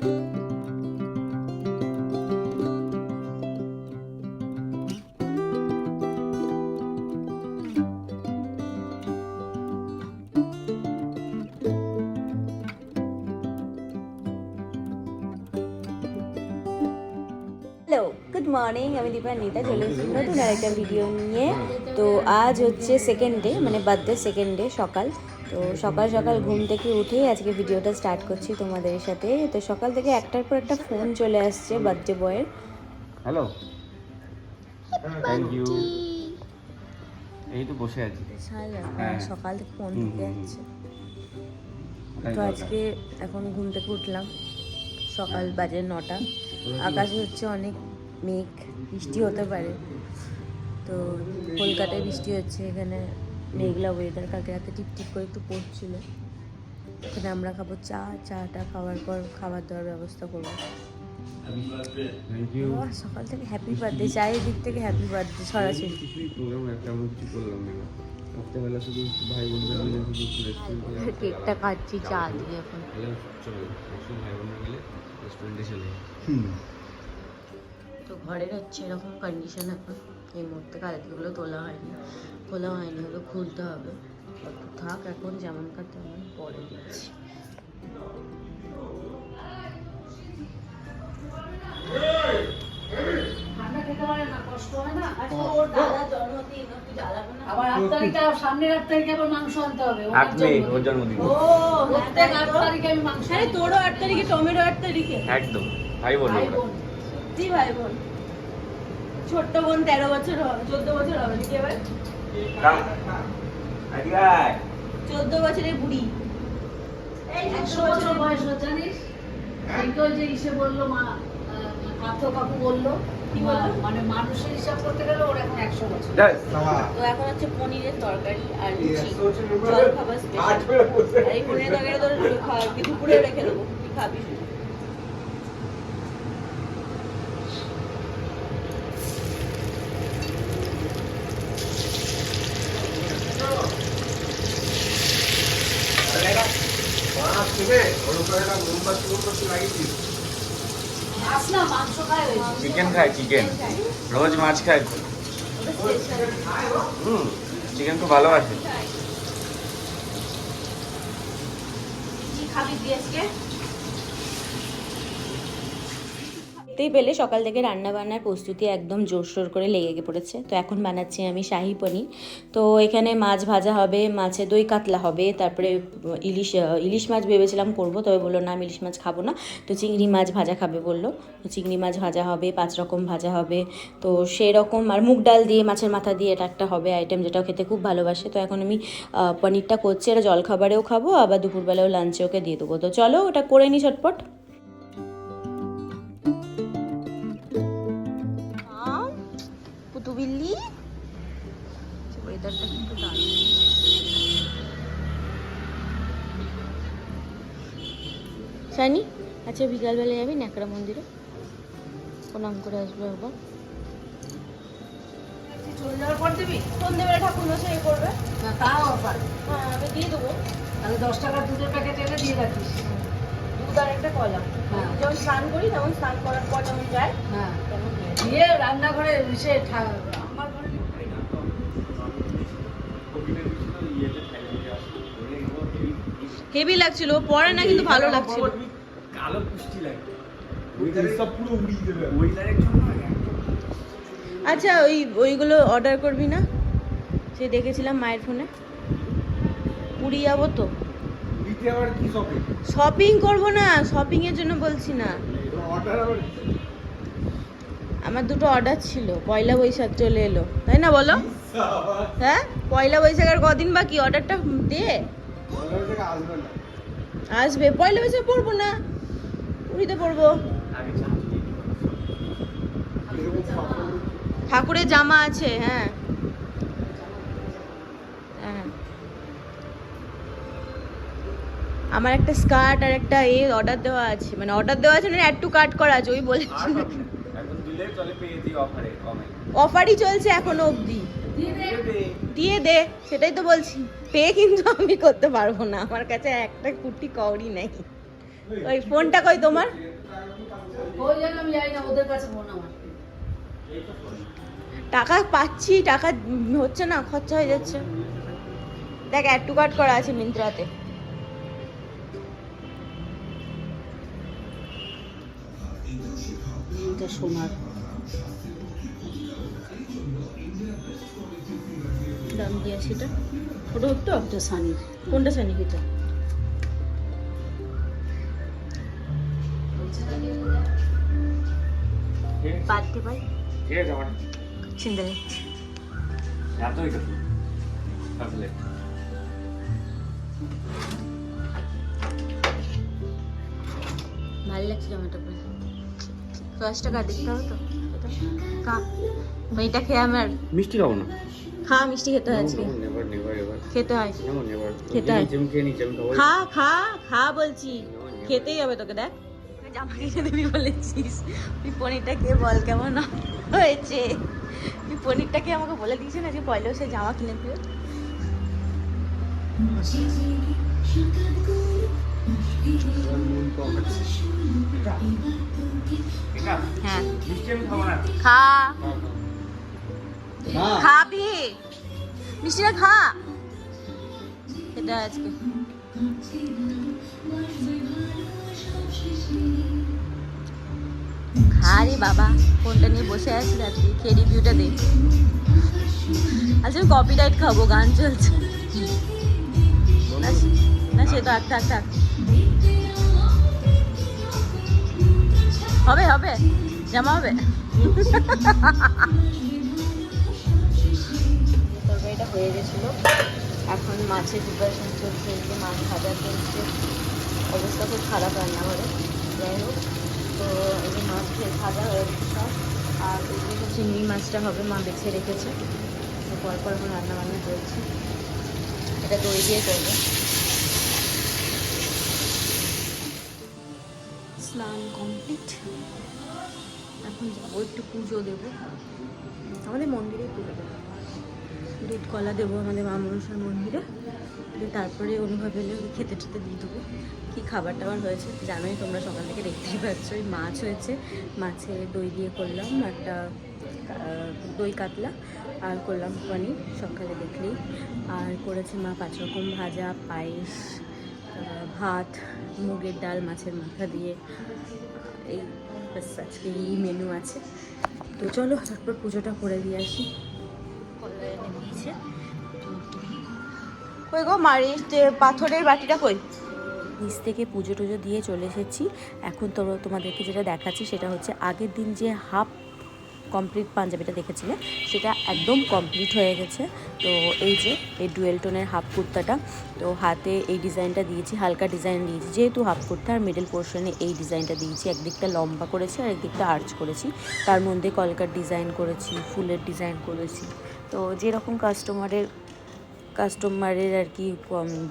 Hello good morning আমি দীপা নিতা চলে এসেছি নতুন আরেকটা ভিডিও নিয়ে তো আজ হচ্ছে সেকেন্ড ডে মানে বার্থডে সেকেন্ড ডে সকাল তো সকাল সকাল ঘুম থেকে উঠেই আজকে ভিডিওটা স্টার্ট করছি তোমাদের সাথে। তো সকাল থেকে একটার পর একটা ফোন চলে আসছে বার্থডে বয়ের। হ্যালো থ্যাংক ইউ এই তো বসে আছি। হ্যাঁ। সকাল থেকে ফোন থেকে। যাচ্ছে তো আজকে এখন ঘুম থেকে উঠলাম। সকাল বাজে নটা। আকাশে হচ্ছে অনেক মেঘ বৃষ্টি হতে পারে। তো কলকাতায় বৃষ্টি হচ্ছে এখানে মেঘলা ওয়েদার কালকে রাতে টিপ টিপ করে একটু পড়ছিল। এখানে আমরা খাব চা চাটা খাওয়ার পর খাবার দাওয়ার ব্যবস্থা করব। সকাল থেকে হ্যাপি বার্থডে চায়ের দিক থেকে হ্যাপি বার্থডে সরাসরি। কিছুই প্রোগ্রাম একটা আমরা কিছু করলাম না। রাত্রেবেলা শুধু ভাই বোনদের মিলে শুধু রেস্টুরেন্টে কেকটা খাচ্ছি চা দিয়ে এখন। চলো আসুন ভাই বোনরা মিলে রেস্টুরেন্টে চলে তো ঘরের হচ্ছে এরকম কন্ডিশন এখন। এই মুহূর্তে কালেগুলো তোলা হয়নি। খোলা হয়নি ওগুলো খুলতে হবে। থাক এখন যেমন কার তেমন পরে দিচ্ছি। আরে তোরও আট তারিখে টমেটো আট তারিখে? একদম ভাই বোন ভাই আমরা বোন। ছোট্ট বোন তেরো বছর হবে চোদ্দ বছর হবে নাকি এবার? চোদ্দ বছরের বুড়ি। একশো বছর বয়স জানিস? এইটা ওই যে ইসে বলল মা পার্থ কাকু বলল কি বলল? মানে মানুষের হিসাব করতে গেলে ওর এখন একশো বছর। তো এখন হচ্ছে পনিরের তরকারি আর লুচি। জল খাবার স্পেশাল আর এই পনিরের তরকারি তোর দুপুরে রেখে দেবো কি খাবি শুধু। মাছ না মাংস খায় ওই চিকেন খায় চিকেন রোজ মাছ খায়। হুম চিকেন খুব ভালো আছে। খাবি আজকে? দেখতেই পেলে সকাল থেকে রান্না বান্নার প্রস্তুতি একদম জোরসোর করে লেগে পড়েছে। তো এখন বানাচ্ছি আমি শাহি পনির। তো এখানে মাছ ভাজা হবে, মাছে দই কাতলা হবে, তারপরে ইলিশ ইলিশ মাছ ভেবেছিলাম করব, তবে বলল, না, আমি ইলিশ মাছ খাব না। তো চিংড়ি মাছ ভাজা খাবে বলল। তো চিংড়ি মাছ ভাজা হবে, পাঁচ রকম ভাজা হবে। তো সেই রকম আর মুগ ডাল দিয়ে, মাছের মাথা দিয়ে এটা একটা হবে আইটেম যেটা খেতে খুব ভালোবাসে। তো এখন আমি পনিরটা করছি, এটা জলখাবারেও খাব, আবার দুপুরবেলাও লাঞ্চে ওকে দিয়ে দেবো। তো চলো, ওটা করে নিই ঝটপট। বিল্লি ওয়েদারটা কিন্তু দারুণ। সানি আচ্ছা বিকালবেলা যাবি ন্যাকড়া মন্দিরে? প্রণাম করে আসবে একবার চলে যাওয়ার পর দিবি? সন্ধ্যেবেলা ঠাকুর মশাই করবে। না তাও অফার হ্যাঁ আমি দিয়ে দেবো। তাহলে দশ টাকার দুধের প্যাকেট এনে দিয়ে রাখিস। আর একটা কলা। হ্যাঁ। যেমন স্নান করি তেমন স্নান করার পর যেমন যায় হ্যাঁ। দিয়ে রান্নাঘরে সে ঠা- আমার ঘরে হেভি লাগছিল পরে না কিন্তু ভালো লাগছিল। কালো পুষ্টি লাগে। সব পুরো উড়িয়ে দেবে। ওয়েদারের জন্য আচ্ছা ওই ওইগুলো অর্ডার করবি না? সে দেখেছিলাম মায়ের ফোনে। পুরী যাব তো? শপিং শপিং করব না শপিং এর জন্য বলছি না। আমার দুটো অর্ডার ছিল পয়লা বৈশাখ চলে এলো। তাই না বলো? হ্যাঁ? পয়লা বৈশাখ আর কদিন বাকি? অর্ডারটা দে। আসবে পয়লা বৈশাখ পড়ব না। পুরীতে পড়ব দিয়ে ঠাকুরের জামা আছে হ্যাঁ। হ্যাঁ। আমার একটা স্কার্ট আর একটা এ অর্ডার দেওয়া আছে। মানে অর্ডার দেওয়া আছে মানে অ্যাড টু কার্ট করা আছে ওই বলেছি। আর এখন দিলে চলে পেয়ে দিই অফারে কমে। অফারই চলছে এখনও অবধি। দিয়ে দে। দিয়ে দে সেটাই তো বলছি। পে কিন্তু আমি করতে পারব না আমার কাছে একটা কুর্তি কওরি নেই। ওই ফোনটা কই তোমার? ওই জন্য আমি যাই না ওদের কাছে ফোন আমার। টাকা পাচ্ছি টাকা হচ্ছে না খরচা হয়ে যাচ্ছে। দেখ অ্যাড টু কার্ড করা আছে মিন্ত্রাতে। এটা সোনার দাম দিয়ে আছে এটা? ওটা হতো এটা সানির কোনটা জানি এটা? পারতে আমার। চিন্তা ভালো লাগছে জামাটা পরে ফার্স্টটা কার দেখতে হবে তো? এটা খেয়ে আমার মিষ্টি খাব না? খা মিষ্টি খেতে হয় আজকে। খেতে হয়। খেতে হয়। খা খা খা বলছি। খেতেই হবে তোকে দেখ। জামা কিনে দিবি বলেছিস তুই পনিরটা খেয়ে বল কেমন হয়েছে? তুই পনিরটা খেয়ে আমাকে বলে দিয়েছিস না যে পয়লাও সে জামা কিনে দিবে আছে হ্যাঁ খা। খাবি। মিষ্টিটা খা। এটা আজকে। খা রে বাবা ফোনটা নিয়ে বসে আছিস আজকে? খেয়ে রিভিউটা দে। আজকে কপিরাইট খাব গান চলছে। না সে- তো থাক থাক থাক হবে হবে। জামা হবে? হয়ে এখন মাছের প্রিপারেশন চলছে, এই যে মাছ ভাজা চলছে। অবস্থা খুব খারাপ রান্না করে যাই হোক, তো এই যে মাছ ভাজা হয়ে গেছে সব। আর যে চিংড়ি মাছটা হবে মা বেছে রেখেছে। তো পর পর এখন রান্না বান্না চলছে। এটা দই দিয়ে করব। স্নান কমপ্লিট এখন যাব, একটু পুজো দেবো। আমাদের মন্দিরে পুজো দেবো। দুধ কলা দেবো আমাদের মা মনসার মন্দিরে। তারপরে অনুভব এলে খেতে টেতে দিয়ে দেবো। কী খাবার টাবার হয়েছে জানোই, তোমরা সকাল থেকে দেখতেই পাচ্ছ। ওই মাছ হয়েছে, মাছে দই দিয়ে করলাম, একটা দই কাতলা আর করলাম পানি সকালে দেখলেই। আর করেছে মা পাঁচ রকম ভাজা, পায়েস ভাত মুগের ডাল মাছের মাথা দিয়ে এই ব্যাস আজকে এই মেনু আছে। তো চলো তারপর পুজোটা করে দিয়ে আসি। কলা এনে দিয়েছে কই গো মারিস পাথরের বাটিটা কই? নিচ থেকে পুজো টুজো দিয়ে চলে এসেছি। এখন তো তোমাদেরকে যেটা দেখাচ্ছি সেটা হচ্ছে আগের দিন যে হাফ কমপ্লিট পাঞ্জাবিটা দেখেছিলে, সেটা একদম কমপ্লিট হয়ে গেছে। তো এই যে, এই ডুয়েল টোনের হাফ কুর্তাটা, তো হাতে এই ডিজাইনটা দিয়েছি, হালকা ডিজাইন দিয়েছি, যেহেতু হাফ কুর্তা আর মিডল পোর্শনে এই ডিজাইনটা দিয়েছি, একদিকটা লম্বা করেছি আর একদিকটা আর্চ করেছি। তার মধ্যে কলকার ডিজাইন করেছি, ফুলের ডিজাইন করেছি। তো যেরকম কাস্টমারের কাস্টমারের আর কি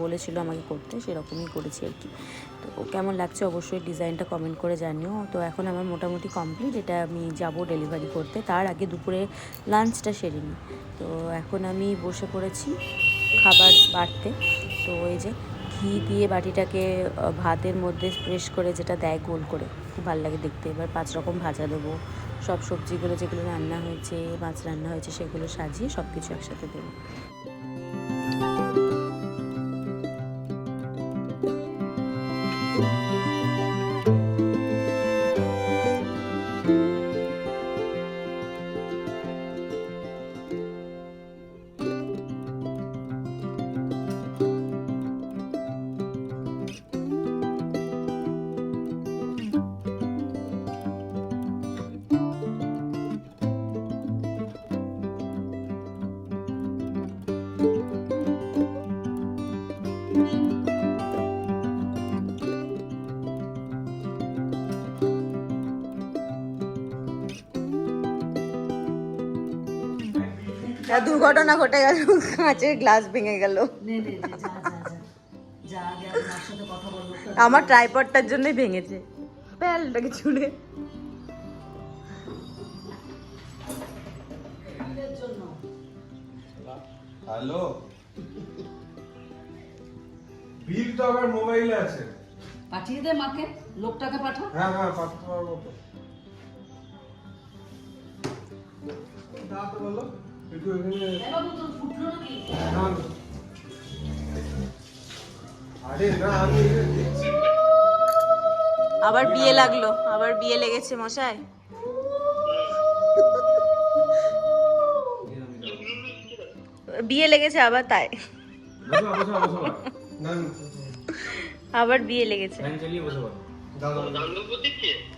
বলেছিল আমাকে করতে, সেরকমই করেছি আর কি। তো কেমন লাগছে অবশ্যই ডিজাইনটা কমেন্ট করে জানিও। তো এখন আমার মোটামুটি কমপ্লিট এটা আমি যাব ডেলিভারি করতে। তার আগে দুপুরে লাঞ্চটা সেরে নিই। তো এখন আমি বসে পড়েছি খাবার বাড়তে। তো এই যে ঘি দিয়ে বাটিটাকে ভাতের মধ্যে প্রেস করে যেটা দেয় গোল করে, খুব ভালো লাগে দেখতে। এবার পাঁচ রকম ভাজা দেবো। সব সবজিগুলো যেগুলো রান্না হয়েছে, মাছ রান্না হয়েছে সেগুলো সাজিয়ে সব কিছু একসাথে দেবো। দুর্ঘটনা ঘটে গেল কাঁচের গ্লাস ভেঙে গেল। নে নে নে, যা যা যা যা আগে আমি মার সাথে কথা বলব আমার ট্রাইপডটার জন্যই ভেঙেছে। প্যালটাকে ছুঁড়ে। হ্যালো? বিল তো আমার মোবাইলে আছে। পাঠিয়ে দে মাকে লোকটাকে পাঠা। হ্যাঁ হ্যাঁ পাঠাতে পারব দাঁড়াতে বলো। একটু এখানে। আরে না আমি দেখছি আবার বিয়ে লাগল আবার বিয়ে লেগেছে মশাই বিয়ে লেগেছে আবার তাই আবার বিয়ে লেগেছে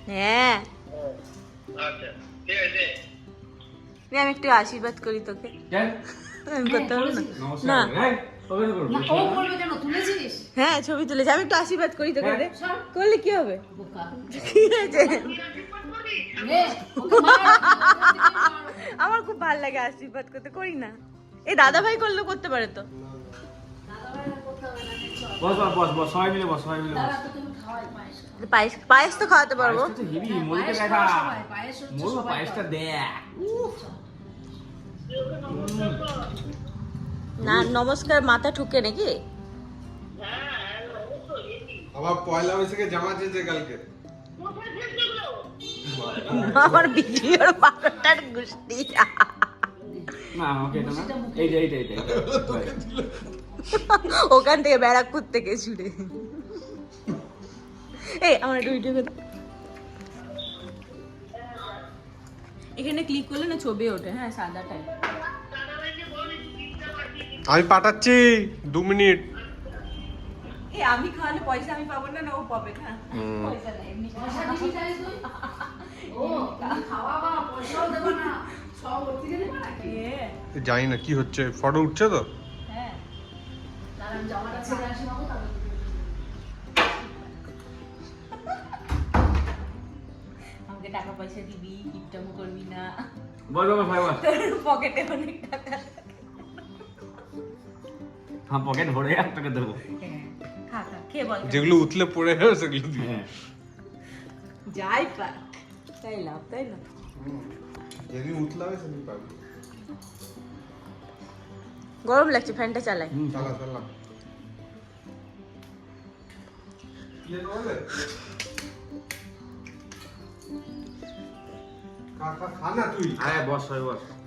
হ্যাঁ আচ্ছা ঠিক আছে আমি একটু আশীর্বাদ করি তোকে। আমি করতে পারব না। হ্যাঁ না কেন? তুলেছিস? হ্যাঁ ছবি তুলেছি। আমি একটু আশীর্বাদ করি তোকে রে করলে কি হবে? বোকা। কি হয়েছে। আমার খুব ভালো লাগে আশীর্বাদ করতে। করি না। এই দাদা ভাই করলেও করতে পারে তো। বস বস বস বস সবাই মিলে বস সবাই মিলে বস। পায়েস। পায়েস তো খাওয়াতে পারব। হ্যাঁ, পায়েস দেখা। না নমস্কার মাথা ঠুকে নাকি? আবার পয়লা বৈশাখে জামা চেয়েছে কালকে। আমার ভিডিওর বারোটার গুষ্টি না আমাকে এটা না। এইটা এইটা এইটা। ওখান থেকে ব্যারাকপুর থেকে ছুটে। এই আমার একটু ভিডিও এখানে ক্লিক করলে না ছবি ওঠে হ্যাঁ সাদা টাইপ আমি পাঠাচ্ছি দু মিনিট। এই আমি খাওয়ালে পয়সা আমি পাবো না না ও পাবে না। পয়সা জানি না কি হচ্ছে ফটো উঠছে তো? হ্যাঁ। আমাকে টাকা পয়সা দিবি কিপটামো করবি না। ভাই পকেটে অনেক টাকা। হ্যাঁ পকেট ভরে এক টাকা দেবো যেগুলো উতলে পড়ে গেল সেগুলো দিই হ্যাঁ। যাই পার তাই লাভ তাই না? যেদিন উতলে হবে সেদিন পাবি গরম লাগছে ফ্যানটা চালাই। চালা চালা।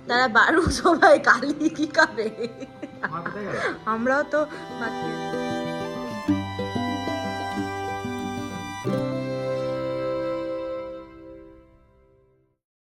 তারা বারু সবাই কালি কি খাবে? আমরাও তো খেয়ে-